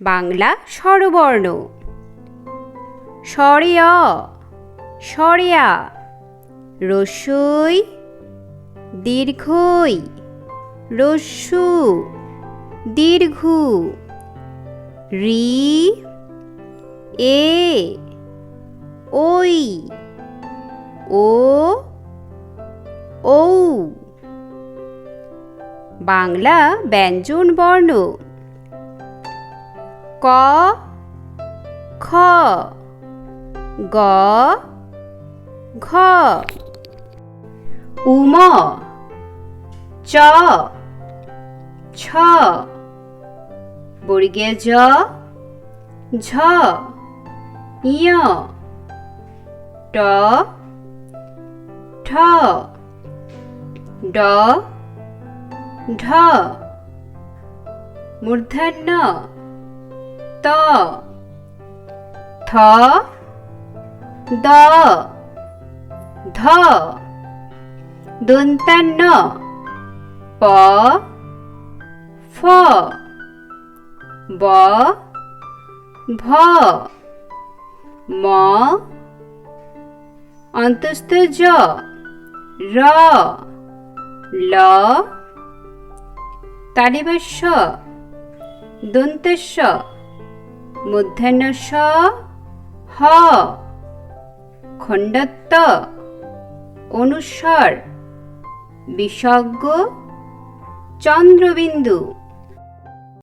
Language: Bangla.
বাংলা স্বরবর্ণ। সরিয়া সরিয়া। রসই, দীর্ঘই। রস্যু দীর্ঘ। রি, এ ওই ও, ঔ। বাংলা ব্যঞ্জন বর্ণ ক, খ, গ, ঘ। উম, চ, ছ। বর্গে জ, ঝ। ইয় ট, ঠ। ড, ঢ। মূর্ধন্য। ত। থ দ। ধ। দন্তান্ন। প। ফ। ব। ভ। ম। অন্তস্থ জ। র। ল। তালিবস্য দন্তেশ্ব মূর্ধন্যস্য হ। খণ্ডত্ব অনুস্বর। বিসর্গ চন্দ্রবিন্দু।